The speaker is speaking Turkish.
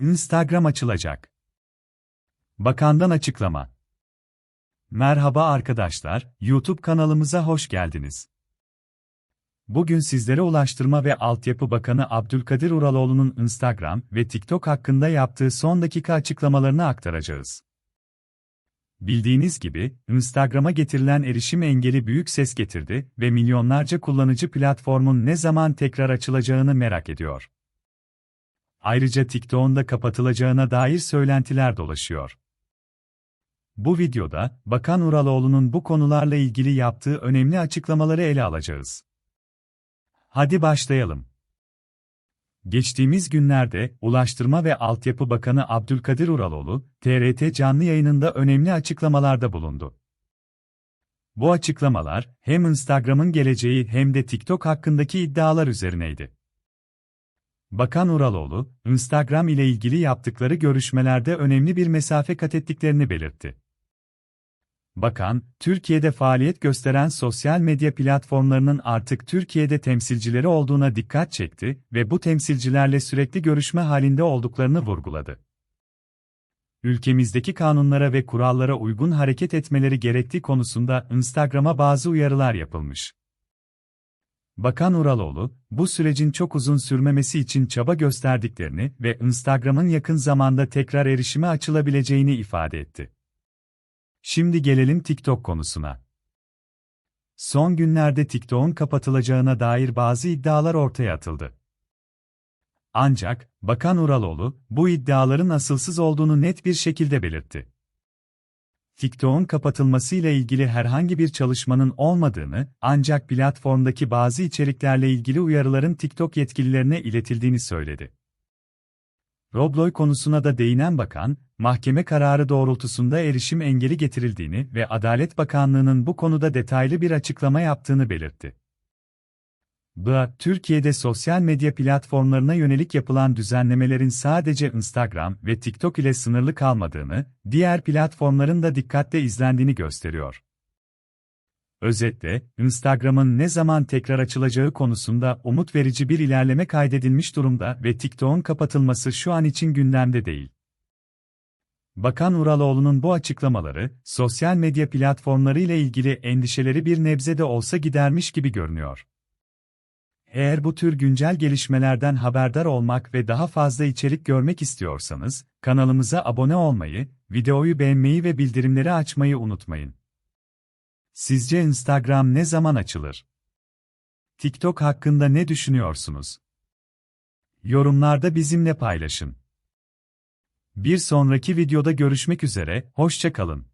Instagram açılacak. Bakandan açıklama. Merhaba arkadaşlar, YouTube kanalımıza hoş geldiniz. Bugün sizlere Ulaştırma ve Altyapı Bakanı Abdülkadir Uraloğlu'nun Instagram ve TikTok hakkında yaptığı son dakika açıklamalarını aktaracağız. Bildiğiniz gibi, Instagram'a getirilen erişim engeli büyük ses getirdi ve milyonlarca kullanıcı platformun ne zaman tekrar açılacağını merak ediyor. Ayrıca TikTok'un da kapatılacağına dair söylentiler dolaşıyor. Bu videoda, Bakan Uraloğlu'nun bu konularla ilgili yaptığı önemli açıklamaları ele alacağız. Hadi başlayalım. Geçtiğimiz günlerde Ulaştırma ve Altyapı Bakanı Abdülkadir Uraloğlu, TRT canlı yayınında önemli açıklamalarda bulundu. Bu açıklamalar hem Instagram'ın geleceği hem de TikTok hakkındaki iddialar üzerineydi. Bakan Uraloğlu, Instagram ile ilgili yaptıkları görüşmelerde önemli bir mesafe kat ettiklerini belirtti. Bakan, Türkiye'de faaliyet gösteren sosyal medya platformlarının artık Türkiye'de temsilcileri olduğuna dikkat çekti ve bu temsilcilerle sürekli görüşme halinde olduklarını vurguladı. Ülkemizdeki kanunlara ve kurallara uygun hareket etmeleri gerektiği konusunda Instagram'a bazı uyarılar yapılmış. Bakan Uraloğlu, bu sürecin çok uzun sürmemesi için çaba gösterdiklerini ve Instagram'ın yakın zamanda tekrar erişime açılabileceğini ifade etti. Şimdi gelelim TikTok konusuna. Son günlerde TikTok'un kapatılacağına dair bazı iddialar ortaya atıldı. Ancak, Bakan Uraloğlu, bu iddiaların asılsız olduğunu net bir şekilde belirtti. TikTok'un kapatılmasıyla ilgili herhangi bir çalışmanın olmadığını, ancak platformdaki bazı içeriklerle ilgili uyarıların TikTok yetkililerine iletildiğini söyledi. Roblox konusuna da değinen bakan, mahkeme kararı doğrultusunda erişim engeli getirildiğini ve Adalet Bakanlığı'nın bu konuda detaylı bir açıklama yaptığını belirtti. BA, Türkiye'de sosyal medya platformlarına yönelik yapılan düzenlemelerin sadece Instagram ve TikTok ile sınırlı kalmadığını, diğer platformların da dikkatle izlendiğini gösteriyor. Özetle, Instagram'ın ne zaman tekrar açılacağı konusunda umut verici bir ilerleme kaydedilmiş durumda ve TikTok'un kapatılması şu an için gündemde değil. Bakan Uraloğlu'nun bu açıklamaları, sosyal medya platformları ile ilgili endişeleri bir nebze de olsa gidermiş gibi görünüyor. Eğer bu tür güncel gelişmelerden haberdar olmak ve daha fazla içerik görmek istiyorsanız, kanalımıza abone olmayı, videoyu beğenmeyi ve bildirimleri açmayı unutmayın. Sizce Instagram ne zaman açılır? TikTok hakkında ne düşünüyorsunuz? Yorumlarda bizimle paylaşın. Bir sonraki videoda görüşmek üzere, hoşça kalın.